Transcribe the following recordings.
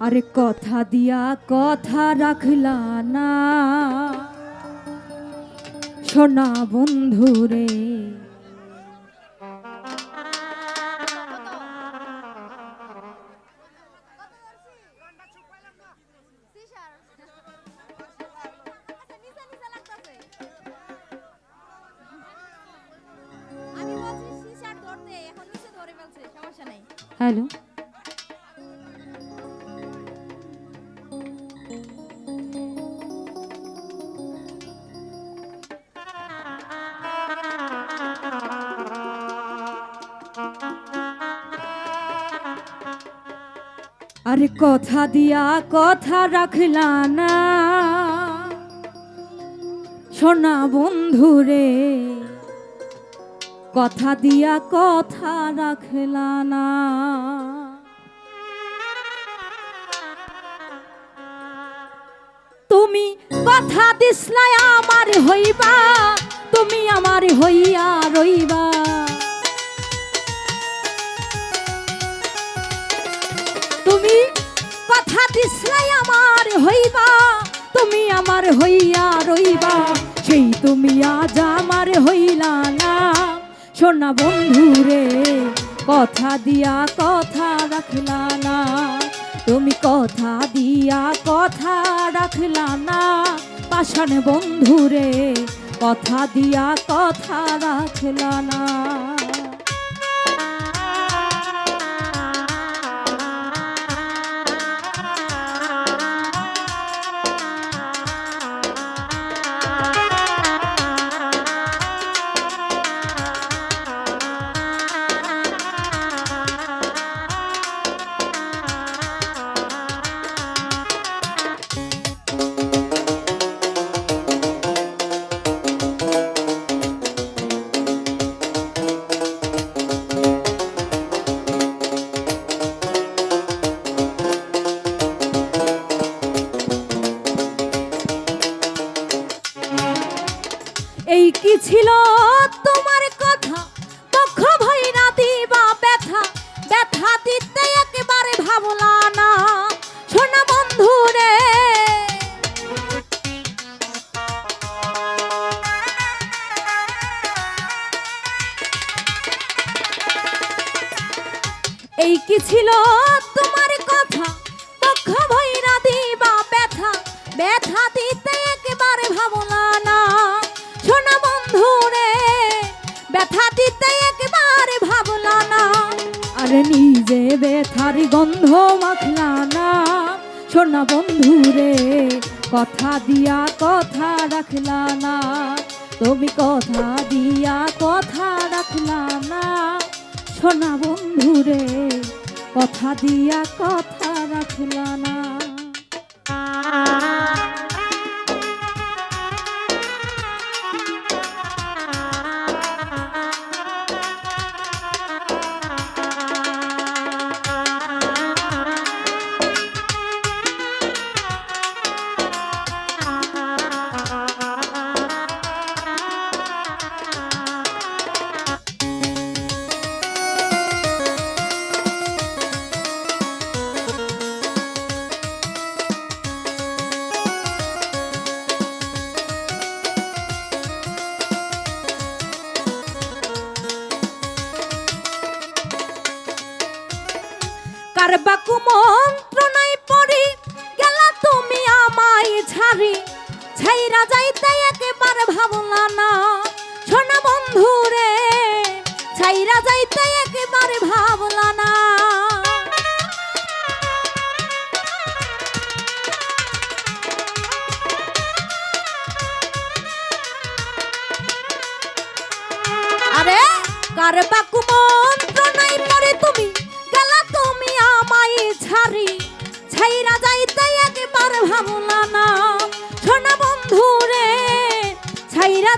আরে কথা দিয়া কথা রাখলা না। সোনা বন্ধু রে। বলছি আরে কথা দিয়া কথা রাখলা না। সোনা বন্ধুরে কথা দিয়া কথা রাখলা না। তুমি কথা দিসলাই আমার হইবা, তুমি আমার হইয়া রইবা। দিসলাই আমার হইবা, তুমি আমার হইয়া রইবা। সেই তুমি আজ আমার হইলা না। সোনা বন্ধুরে, কথা দিয়া কথা রাখলা না। তুমি কথা দিয়া কথা রাখলা না। পাষাণ বন্ধুরে, কথা দিয়া কথা রাখলা না। ছিল আরে নিজে বেথার গন্ধ মাখলা না। সোনা বন্ধু রে কথা দিয়া কথা রাখলা না। তুমি কথা দিয়া কথা রাখলা না। সোনা বন্ধু রে কথা দিয়া কথা রাখলা না। কার বাকু মন্ত্রণায় পড়ি, গেলা তুমি আমায় ঝাড়ি। ছাইরা যাইতে একেবারে ভাবলা না, শোনা বন্ধু রে ছাইরা যাইতে একেবারে ভাবলা না। ভাবলা না। সোনা বন্ধু রে, ছাইরা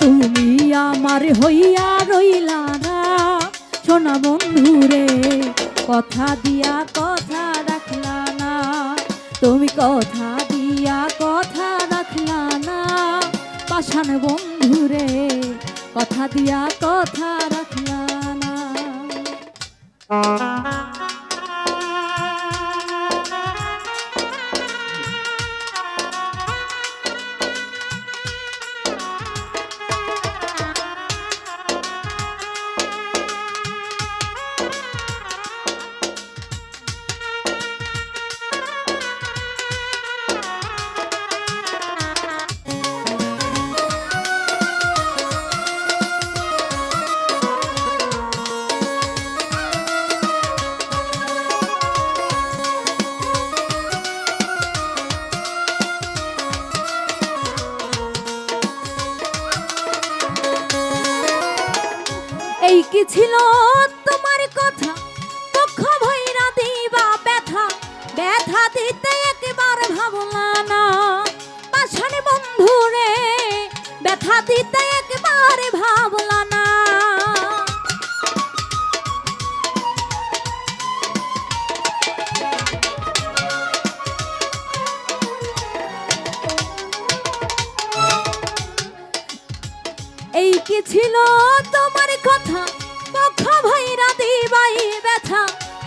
তুমি আমার হইয়া রইলা না। সোনা বন্ধু রে, কথা দিয়া কথা রাখলা না। তুমি কথা দিয়া কথা রাখলা না। পাষাণ বন্ধুরে কথা দিয়া কথা রাখলা না। ছিল তোমার কথা পক্ষ ভৈরা দিবা ব্যথা। ব্যথা দিতে একবার ভাবলা না। পাশানে বন্ধু রে ব্যথা দিতে একবার ভাবলা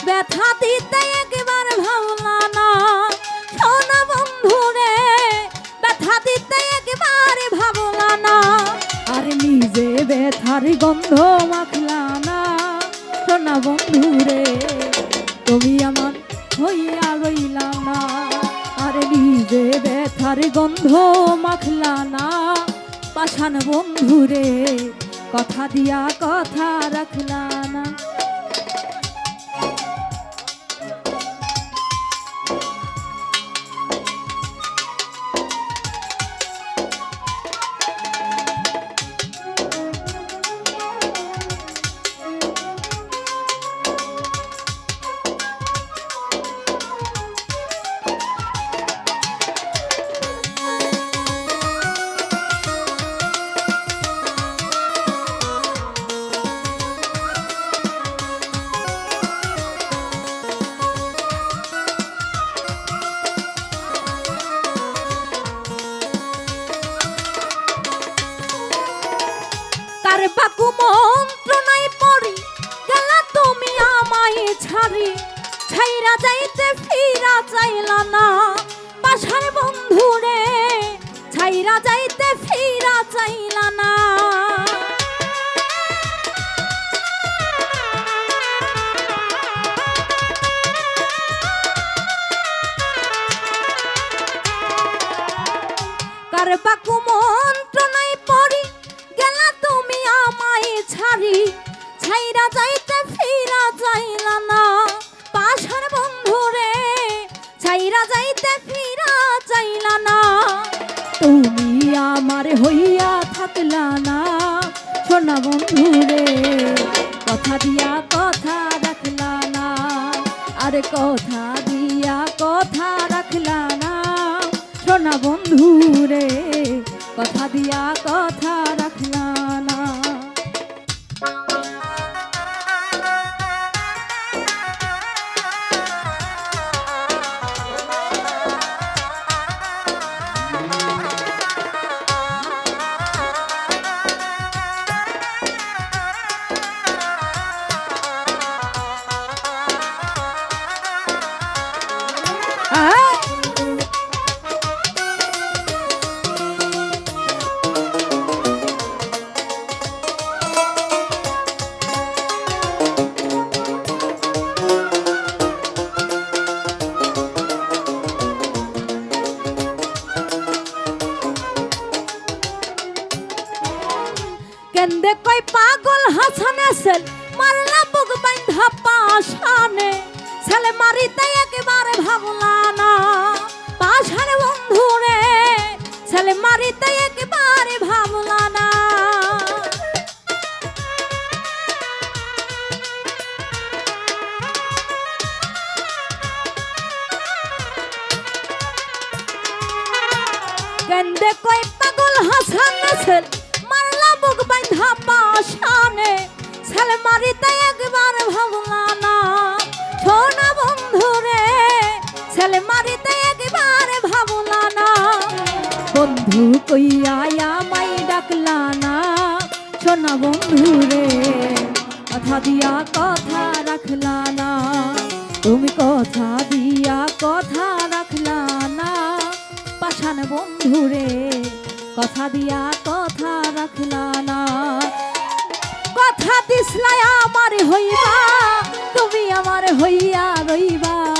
ব্যথা দিতে একবার ভাবলা না। সোনা বন্ধু রে ব্যথা দিতে একবার ভাবলা না। আর নিজে ব্যথার গন্ধ মাখলা না। সোনা বন্ধু রে তুমি আমার হইয়া রইলা না। আর নিজে ব্যথার গন্ধ মাখলা না। পাশান বন্ধুরে, কথা দিয়া কথা রাখলা না। ছাইরা যাইতে ফিরা চাইলা না। বাসার বন্ধুরে ছাইরা যাইতে সোনা বন্ধু কথা দিয়া কথা রাখলা না, আরে কথা দিয়া কথা রাখলা না। শোনা বন্ধু কথা দিয়া কথা রাখলা কই পাগল হাসান এসেল মারলা বুক বাইন্ধা পাশানে। ছেলে মারিতে একেবারে ভাবলা না। পাশার বন্ধু রে ছেলে মারিতে একেবারে কইয়া আমাই ডাকলা না সোনা বন্ধু রে কথা দিয়া কথা রাখলা না তুমি কথা দিয়া কথা রাখলা না পাশান বন্ধু রে কথা দিয়া কথা রাখলা না কথা দিসলাই আমার হইবা, তুমি আমার হইয়া রইবা।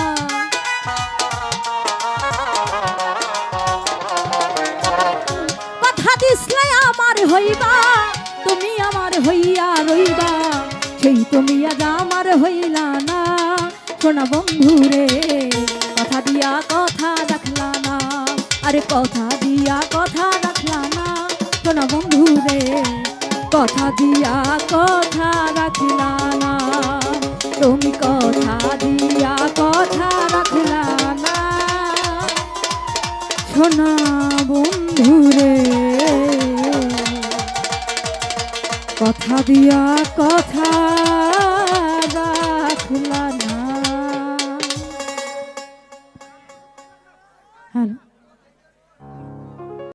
হইবা, তুমি আমার হইয়া রইবা। সেই তুমি আজ আমার হইলা না। শোনা বন্ধু রে কথা দিয়া কথা রাখলা না। আরে কথা দিয়া কথা রাখলা না। শোনা বন্ধু রে কথা দিয়া কথা রাখিলা না। তুমি কথা দিয়া কথা রাখিলা না। সোনা দিয়া